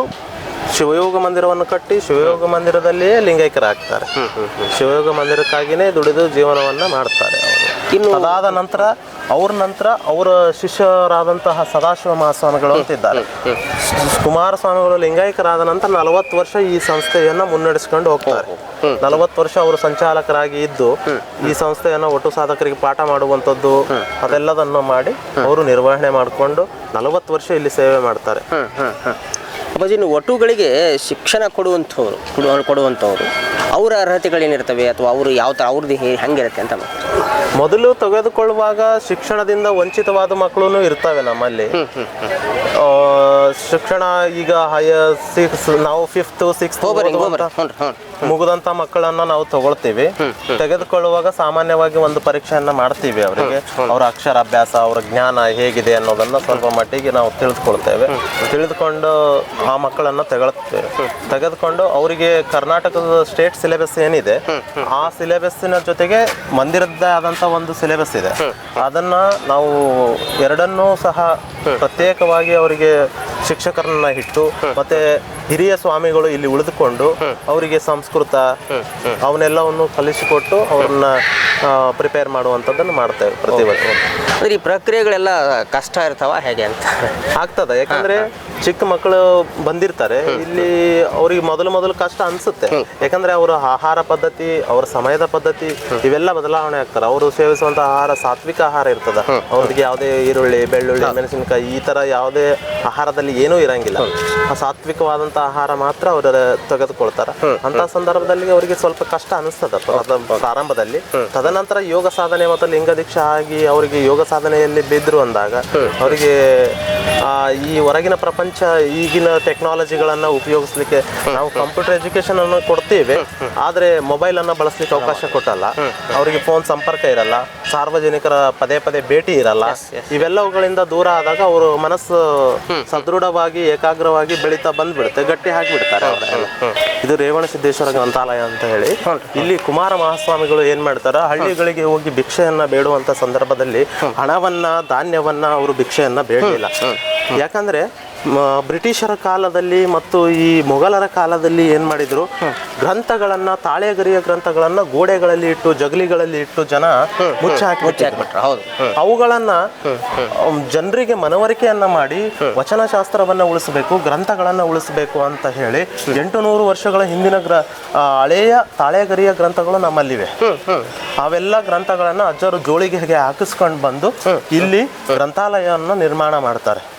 ಶಿವಯೋಗ ಮಂದಿರವನ್ನು ಕಟ್ಟಿ ಶಿವಯೋಗ ಮಂದಿರದಲ್ಲಿಯೇ ಲಿಂಗೈಕ್ಯರಾಗ್ತಾರೆ ಶಿವಯೋಗ ಮಂದಿರಕ್ಕಾಗಿನೇ ದುಡಿದು ಜೀವನವನ್ನ ಮಾಡ್ತಾರೆ ಅವರು. ಇನ್ನು ಅದಾದ ನಂತರ ಅವ್ರ ನಂತರ ಅವರ ಶಿಷ್ಯರಾದಂತಹ ಸದಾಶಿವ ಮಹಾಸ್ವಾಮಿಗಳು ಅಂತಿದ್ದಾರೆ ಕುಮಾರಸ್ವಾಮಿಗಳು ಲಿಂಗಾಯಕರಾದ ನಂತರ ನಲವತ್ತು ವರ್ಷ ಈ ಸಂಸ್ಥೆಯನ್ನ ಮುನ್ನಡೆಸ್ಕೊಂಡು ಹೋಗ್ತಾರೆ. ನಲವತ್ತು ವರ್ಷ ಅವರು ಸಂಚಾಲಕರಾಗಿ ಇದ್ದು ಈ ಸಂಸ್ಥೆಯನ್ನ ಒಟ್ಟು ಸಾಧಕರಿಗೆ ಪಾಠ ಮಾಡುವಂಥದ್ದು ಅದೆಲ್ಲದನ್ನು ಮಾಡಿ ಅವರು ನಿರ್ವಹಣೆ ಮಾಡಿಕೊಂಡು ನಲವತ್ತು ವರ್ಷ ಇಲ್ಲಿ ಸೇವೆ ಮಾಡ್ತಾರೆ. ಅಪ್ಪಾಜಿ ವಟುಗಳಿಗೆ ಒಟುಗಳಿಗೆ ಶಿಕ್ಷಣ ಕೊಡುವಂಥವ್ರು ಕೊಡು ಕೊಡುವಂಥವ್ರು. ಅವರ ಅರ್ಹತೆಗಳೇನಿರ್ತವೆ ಅಥವಾ ಅವರು ಯಾವ ಥರ ಅವ್ರದ್ದು ಹೆಂಗಿರುತ್ತೆ ಅಂತ ಮೊದಲು ತೆಗೆದುಕೊಳ್ಳುವಾಗ ಶಿಕ್ಷಣದಿಂದ ವಂಚಿತವಾದ ಮಕ್ಕಳು ಇರ್ತವೆ ನಮ್ಮಲ್ಲಿ. ಶಿಕ್ಷಣ ಈಗ ಹೈಯರ್ ಸಿಕ್ಸ್ ನಾವು ಫಿಫ್ತ್ ಸಿಕ್ಸ್ ಮುಗಿದಂತ ಮಕ್ಕಳನ್ನ ನಾವು ತಗೊಳ್ತೀವಿ. ತೆಗೆದುಕೊಳ್ಳುವಾಗ ಸಾಮಾನ್ಯವಾಗಿ ಒಂದು ಪರೀಕ್ಷೆಯನ್ನ ಮಾಡ್ತೀವಿ ಅವರಿಗೆ. ಅವರ ಅಕ್ಷರಾಭ್ಯಾಸ ಅವರ ಜ್ಞಾನ ಹೇಗಿದೆ ಅನ್ನೋದನ್ನ ಸ್ವಲ್ಪ ಮಟ್ಟಿಗೆ ನಾವು ತಿಳಿದುಕೊಳ್ತೇವೆ. ತಿಳಿದುಕೊಂಡು ಆ ಮಕ್ಕಳನ್ನ ತೆಗೊಳ್ತೇವೆ ತೆಗೆದುಕೊಂಡು ಅವರಿಗೆ ಕರ್ನಾಟಕದ ಸ್ಟೇಟ್ ಸಿಲೆಬಸ್ ಏನಿದೆ, ಆ ಸಿಲೆಬಸ್ಸಿನ ಜೊತೆಗೆ ಮಂದಿರದ್ದೇ ಆದಂತ ಒಂದು ಸಿಲೆಬಸ್ ಇದೆ. ಅದನ್ನ ನಾವು ಎರಡನ್ನೂ ಸಹ ಪ್ರತ್ಯೇಕವಾಗಿ ಅವರಿಗೆ ಶಿಕ್ಷಕರನ್ನ ಇಟ್ಟು ಮತ್ತೆ ಹಿರಿಯ ಸ್ವಾಮಿಗಳು ಇಲ್ಲಿ ಉಳಿದುಕೊಂಡು ಅವರಿಗೆ ಸಂಸ್ಕೃತ ಅವನ್ನೆಲ್ಲವನ್ನು ಕಲಿಸಿಕೊಟ್ಟು ಅವ್ರನ್ನ ಪ್ರಿಪೇರ್ ಮಾಡುವಂಥದ್ದನ್ನು ಮಾಡ್ತೇವೆ ಪ್ರತಿ ವರ್ಷ. ಅಂದ್ರೆ ಈ ಪ್ರಕ್ರಿಯೆಗಳೆಲ್ಲ ಕಷ್ಟ ಇರ್ತಾವ ಹೇಗೆ ಅಂತ? ಆಗ್ತದೆ. ಯಾಕಂದ್ರೆ ಚಿಕ್ಕ ಮಕ್ಕಳು ಬಂದಿರ್ತಾರೆ. ಇಲ್ಲಿ ಅವ್ರಿಗೆ ಮೊದಲು ಮೊದಲು ಕಷ್ಟ ಅನ್ಸುತ್ತೆ. ಯಾಕಂದ್ರೆ ಅವರ ಆಹಾರ ಪದ್ಧತಿ ಅವರ ಸಮಯದ ಪದ್ಧತಿ ಇವೆಲ್ಲ ಬದಲಾವಣೆ ಆಗ್ತಾರೆ ಅವರು ಸೇವಿಸುವಂತ ಆಹಾರ ಸಾತ್ವಿಕ ಆಹಾರ ಇರ್ತದ. ಅವ್ರಿಗೆ ಯಾವುದೇ ಈರುಳ್ಳಿ ಬೆಳ್ಳುಳ್ಳಿ ಮೆಣಸಿನಕಾಯಿ ಈ ತರ ಯಾವುದೇ ಆಹಾರದಲ್ಲಿ ಏನೂ ಇರಂಗಿಲ್ಲ. ಆ ಸಾತ್ವಿಕವಾದಂತ ಆಹಾರ ಮಾತ್ರ ಅವರು ತೆಗೆದುಕೊಳ್ತಾರ. ಅಂತ ಸಂದರ್ಭದಲ್ಲಿ ಅವರಿಗೆ ಸ್ವಲ್ಪ ಕಷ್ಟ ಅನಿಸ್ತದ ಪ್ರಾರಂಭದಲ್ಲಿ. ತದನಂತರ ಯೋಗ ಸಾಧನೆ ಮತ್ತು ಲಿಂಗ ದೀಕ್ಷೆ ಆಗಿ ಅವರಿಗೆ ಯೋಗ ಸಾಧನೆಯಲ್ಲಿ ಬಿದ್ರು ಅಂದಾಗ ಅವರಿಗೆ ಆ, ಈ ಹೊರಗಿನ ಪ್ರಪಂಚ ಈಗಿನ ಟೆಕ್ನಾಲಜಿಗಳನ್ನ ಉಪಯೋಗಿಸ್ಲಿಕ್ಕೆ ನಾವು ಕಂಪ್ಯೂಟರ್ ಎಜುಕೇಶನ್ ಅನ್ನು ಕೊಡ್ತೀವಿ. ಆದ್ರೆ ಮೊಬೈಲ್ ಅನ್ನ ಬಳಸ್ಲಿಕ್ಕೆ ಅವಕಾಶ ಕೊಟ್ಟಲ್ಲ. ಅವರಿಗೆ ಫೋನ್ ಸಂಪರ್ಕ ಇರಲ್ಲ. ಸಾರ್ವಜನಿಕರ ಪದೇ ಪದೇ ಭೇಟಿ ಇರಲ್ಲ. ಇವೆಲ್ಲವುಗಳಿಂದ ದೂರ ಆದಾಗ ಅವರು ಮನಸ್ಸು ಸದೃಢವಾಗಿ ಏಕಾಗ್ರವಾಗಿ ಬೆಳೀತಾ ಬಂದ್ಬಿಡುತ್ತೆ. ಗಟ್ಟಿ ಹಾಕಿಬಿಡ್ತಾರೆ ಬಿಡ್ತಾರೆ ಇದು ರೇವಣ ಸಿದ್ದೇಶ್ವರ ಗ್ರಂಥಾಲಯ ಅಂತ ಹೇಳಿ. ಇಲ್ಲಿ ಕುಮಾರ ಮಹಾಸ್ವಾಮಿಗಳು ಏನ್ ಮಾಡ್ತಾರ ಹಳ್ಳಿಗಳಿಗೆ ಹೋಗಿ ಭಿಕ್ಷೆಯನ್ನ ಬೇಡುವಂತ ಸಂದರ್ಭದಲ್ಲಿ ಹಣವನ್ನ ಧಾನ್ಯವನ್ನ ಅವರು ಭಿಕ್ಷೆಯನ್ನ ಬೇಡಲಿಲ್ಲ. ಯಾಕಂದ್ರೆ ಬ್ರಿಟಿಷರ ಕಾಲದಲ್ಲಿ ಮತ್ತು ಈ ಮೊಘಲರ ಕಾಲದಲ್ಲಿ ಏನ್ ಮಾಡಿದ್ರು? ಗ್ರಂಥಗಳನ್ನ ತಾಳೆಗರಿಯ ಗ್ರಂಥಗಳನ್ನ ಗೋಡೆಗಳಲ್ಲಿ ಇಟ್ಟು ಜಗಲಿಗಳಲ್ಲಿ ಇಟ್ಟು ಜನ ಮುಚ್ಚಾಕಿ ಹೌದು. ಅವುಗಳನ್ನ ಜನರಿಗೆ ಮನವರಿಕೆಯನ್ನ ಮಾಡಿ ವಚನಶಾಸ್ತ್ರವನ್ನ ಉಳಿಸಬೇಕು ಗ್ರಂಥಗಳನ್ನ ಉಳಿಸಬೇಕು ಅಂತ ಹೇಳಿ ಎಂಟು ನೂರು ವರ್ಷಗಳ ಹಿಂದಿನ ಗ್ರ ಹಳೆಯ ತಾಳೆಗರಿಯ ಗ್ರಂಥಗಳು ನಮ್ಮಲ್ಲಿವೆ. ಅವೆಲ್ಲ ಗ್ರಂಥಗಳನ್ನ ಅಜ್ಜರು ಜೋಳಿಗೆಗೆ ಹಾಕಿಸ್ಕೊಂಡು ಬಂದು ಇಲ್ಲಿ ಗ್ರಂಥಾಲಯವನ್ನು ನಿರ್ಮಾಣ ಮಾಡ್ತಾರೆ.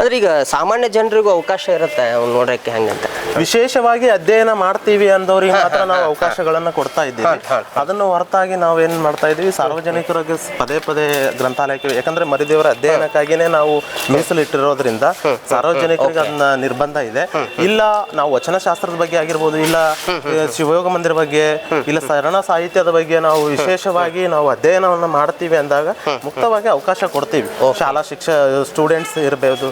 ಅಂದ್ರೆ ಈಗ ಸಾಮಾನ್ಯ ಜನರಿಗೂ ಅವಕಾಶ ಇರುತ್ತೆ ಅವ್ನು ನೋಡೋಕ್ಕೆ ಹೆಂಗಂತ. ವಿಶೇಷವಾಗಿ ಅಧ್ಯಯನ ಮಾಡ್ತೀವಿ ಅಂದವ್ರಿಗೆ ಮಾತ್ರ ನಾವು ಅವಕಾಶಗಳನ್ನ ಕೊಡ್ತಾ ಇದ್ದೀವಿ. ಅದನ್ನು ಹೊರತಾಗಿ ನಾವು ಏನ್ ಮಾಡ್ತಾ ಇದೀವಿ ಸಾರ್ವಜನಿಕರಿಗೆ ಪದೇ ಪದೇ ಗ್ರಂಥಾಲಯಕ್ಕೆ ಯಾಕಂದ್ರೆ ಮರಿದೇವರ ಅಧ್ಯಯನಕ್ಕಾಗಿನೇ ನಾವು ಮೀಸಲಿಟ್ಟಿರೋದ್ರಿಂದ ಸಾರ್ವಜನಿಕರಿಗೆ ಅದನ್ನ ನಿರ್ಬಂಧ ಇದೆ. ಇಲ್ಲ ನಾವು ವಚನಶಾಸ್ತ್ರದ ಬಗ್ಗೆ ಆಗಿರ್ಬೋದು ಇಲ್ಲ ಶಿವಯೋಗ ಮಂದಿರ ಬಗ್ಗೆ ಇಲ್ಲ ಶರಣ ಸಾಹಿತ್ಯದ ಬಗ್ಗೆ ನಾವು ವಿಶೇಷವಾಗಿ ನಾವು ಅಧ್ಯಯನವನ್ನ ಮಾಡ್ತೀವಿ ಅಂದಾಗ ಮುಕ್ತವಾಗಿ ಅವಕಾಶ ಕೊಡ್ತೀವಿ. ಶಾಲಾ ಶಿಕ್ಷ ಸ್ಟೂಡೆಂಟ್ಸ್ ಇರಬಹುದು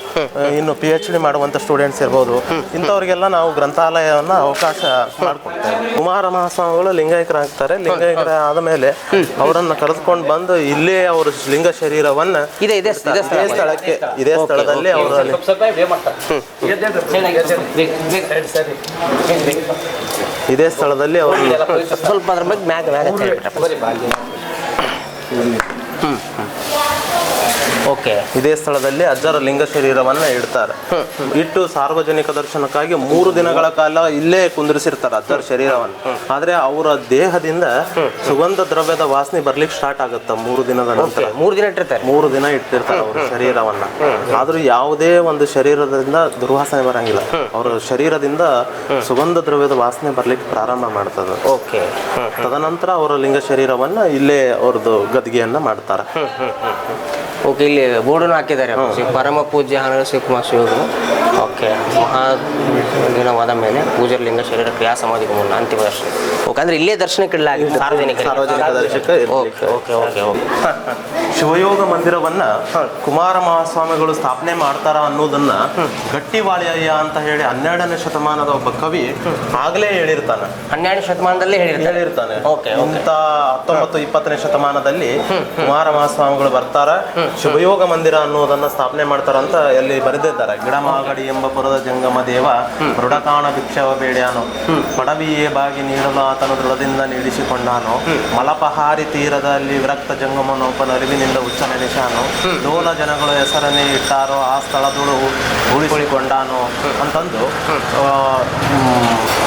ಇನ್ನು ಪಿ ಎಚ್ ಡಿ ಮಾಡುವಂಥ ಸ್ಟೂಡೆಂಟ್ಸ್ ಇರ್ಬೋದು ಇಂಥವ್ರಿಗೆಲ್ಲ ನಾವು ಗ್ರಂಥಾಲಯವನ್ನು ಅವಕಾಶ ಮಾಡಿಕೊಡ್ತೇವೆ. ಕುಮಾರ ಮಹಾಸ್ವಾಮಿಗಳು ಲಿಂಗೈಕರಾಗ್ತಾರೆ ಲಿಂಗೈಕರ ಆದ ಮೇಲೆ ಅವರನ್ನು ಕರೆದುಕೊಂಡು ಬಂದು ಇಲ್ಲೇ ಅವರು ಲಿಂಗ ಶರೀರವನ್ನು ಇದೆ ಇದೆ ಸ್ಥಳಕ್ಕೆ ಇದೇ ಸ್ಥಳದಲ್ಲಿ ಅವರು ಇದೇ ಸ್ಥಳದಲ್ಲಿ ಅವರು ಸ್ವಲ್ಪ ಅದ್ರ ಬಗ್ಗೆ ಮ್ಯಾಗ ಮ್ಯಾಗ ಹ್ಞೂ. ಓಕೆ. ಇದೇ ಸ್ಥಳದಲ್ಲಿ ಅಜ್ಜರ ಲಿಂಗ ಶರೀರವನ್ನ ಇಡ್ತಾರೆ. ಇಟ್ಟು ಸಾರ್ವಜನಿಕ ದರ್ಶನಕ್ಕಾಗಿ ಮೂರು ದಿನಗಳ ಕಾಲ ಇಲ್ಲೇ ಕುಂದಿರಿಸಿರ್ತಾರೆ ಅಜ್ಜರ ಶರೀರವನ್ನು. ಆದ್ರೆ ಅವರ ದೇಹದಿಂದ ಸುಗಂಧ ದ್ರವ್ಯದ ವಾಸನೆ ಬರ್ಲಿಕ್ಕೆ ಸ್ಟಾರ್ಟ್ ಆಗುತ್ತೆ ಮೂರು ದಿನದ ನಂತರ? ಮೂರು ದಿನ ಇಟ್ಟಿರ್ತಾರೆ. ಮೂರು ದಿನ ಇಟ್ಟಿರ್ತಾರೆ ಅವ್ರ ಶರೀರವನ್ನ. ಆದ್ರೂ ಯಾವುದೇ ಒಂದು ಶರೀರದಿಂದ ದುರ್ವಾಸನೆ ಬರಂಗಿಲ್ಲ. ಅವರ ಶರೀರದಿಂದ ಸುಗಂಧ ದ್ರವ್ಯದ ವಾಸನೆ ಬರ್ಲಿಕ್ಕೆ ಪ್ರಾರಂಭ ಮಾಡ್ತದೆ. ಓಕೆ. ತದನಂತರ ಅವರ ಲಿಂಗ ಶರೀರವನ್ನ ಇಲ್ಲೇ ಅವ್ರದ್ದು ಗದ್ಗೆಯನ್ನ ಮಾಡ್ತಾರೆ. ಓಕೆ ಇಲ್ಲಿ ಬೋರ್ಡನ್ನು ಹಾಕಿದ್ದಾರೆ ಶ್ರೀ ಪರಮ ಪೂಜ್ಯ ಹನರ ಶಿವಕುಮಾರ್ ಶಿವಗುರು. ಓಕೆ ಮಹಾ ದಿನವಾದ ಮೇಲೆ ಪೂಜಾರ ಲಿಂಗ ಶರೀರ ಕ್ರಿಯಾ ಸಮಾಧಿ ಮುನ್ನ ಅಂತಿಮ ದರ್ಶನ. ಓಕೆ ಅಂದ್ರೆ ಇಲ್ಲೇ ದರ್ಶನಕ್ಕೆ ಇಡಲಾಗಿದೆ ಸಾರ್ವಜನಿಕ ಸಾರ್ವಜನಿಕ ದರ್ಶಕ okay okay okay okay Shivayoga ಮಂದಿರವನ್ನ Kumara ಮಹಾಸ್ವಾಮಿಗಳು ಸ್ಥಾಪನೆ ಮಾಡ್ತಾರ ಅನ್ನೋದನ್ನ ಗಟ್ಟಿವಾಳಿಯಯ್ಯ ಅಂತ ಹೇಳಿ ಹನ್ನೆರಡನೇ ಶತಮಾನದ ಒಬ್ಬ ಕವಿ ಆಗ್ಲೇ ಹೇಳಿರ್ತಾನೆ. ಹನ್ನೆರಡನೇ ಶತಮಾನದಲ್ಲಿ ಹೇಳಿರ್ತಾರೆ ಹೇಳಿರ್ತಾನೆ. ಓಕೆ, ಹತ್ತೊಂಬತ್ತು ಇಪ್ಪತ್ತನೇ ಶತಮಾನದಲ್ಲಿ ಕುಮಾರ ಮಹಾಸ್ವಾಮಿಗಳು ಬರ್ತಾರ. ಶಿವಯೋಗ ಮಂದಿರ ಅನ್ನೋದನ್ನ ಸ್ಥಾಪನೆ ಮಾಡ್ತಾರಂತ ಎಲ್ಲಿ ಬರೆದಿದ್ದಾರೆ. ಗಿಡಮಾಗಡಿ ಎಂಬ ಪುರದ ಜಂಗಮ ದೇವ ಮೃಡಕಾಣ ಭಿಕ್ಷವ ಬೇಡ್ಯಾನು. ಪಡವಿಯೇ ಬಾಗಿ ನೀಡಲು ಆತನು ದೃಢದಿಂದ ನೀಡಿಸಿಕೊಂಡಾನು. ಮಲಪಹಾರಿ ತೀರದಲ್ಲಿ ವಿರಕ್ತ ಜಂಗಮನೊಬ್ಬನ ಅರಿವಿನಿಂದ ಉಚ್ಚ ನೆನೆಸಾನು ಲೋಲ ಜನಗಳು ಹೆಸರನ್ನೇ ಇಟ್ಟಾರೋ, ಆ ಸ್ಥಳದಳು ಉಳಿಸಿಕೊಂಡಾನು ಅಂತಂದು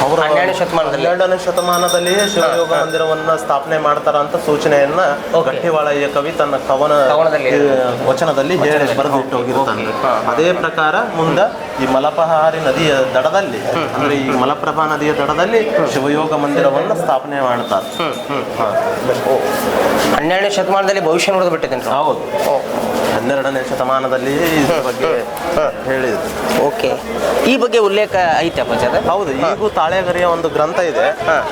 ಅವರು ಹನ್ನೆರಡನೇ ಶತಮಾನದಲ್ಲಿ. ಹನ್ನೆರಡನೇ ಶತಮಾನದಲ್ಲಿಯೇ ಶಿವಯೋಗ ಮಂದಿರವನ್ನ ಸ್ಥಾಪನೆ ಮಾಡ್ತಾರ ಅಂತ ಸೂಚನೆಯನ್ನ ಗಟ್ಟಿವಾಳಯ್ಯ ಕವಿ ತನ್ನ ಕವನ ವಚನದಲ್ಲಿ ಹೇಳಿ ಬರೆದಿಟ್ಟೋಗಿರುತ್ತಾನೆ ಹೋಗಿರ್ತಾನೆ ಅದೇ ಪ್ರಕಾರ ಮುಂದ ಈ ಮಲಪಹಾರಿ ನದಿಯ ದಡದಲ್ಲಿ ಅಂದ್ರೆ ಈ ಮಲಪ್ರಭಾ ನದಿಯ ದಡದಲ್ಲಿ ಶಿವಯೋಗ ಮಂದಿರವನ್ನ ಸ್ಥಾಪನೆ ಮಾಡ್ತಾರೆ. ಹನ್ನೆರಡನೇ ಶತಮಾನದಲ್ಲಿ ಭವಿಷ್ಯ ನೋಡಿದ್ ಬಿಟ್ಟಿದ್ದೇನೆ. ಹೌದು. ಹನ್ನೆರಡನೇ ಶತಮಾನದಲ್ಲಿ ಇದ್ರ ಬಗ್ಗೆ ಹೇಳಿದ್ರು. ಓಕೆ. ಈ ಬಗ್ಗೆ ಉಲ್ಲೇಖ ಐತೆ ಅಪ್ಪಾಜಿ ಅದು ಹೌದು ಈಗೂ ತಾಳೆಗರಿಯ ಒಂದು ಗ್ರಂಥ ಇದೆ.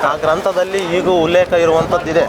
ಆ ಗ್ರಂಥದಲ್ಲಿ ಈಗೂ ಉಲ್ಲೇಖ ಇರುವಂತದ್ದಿದೆ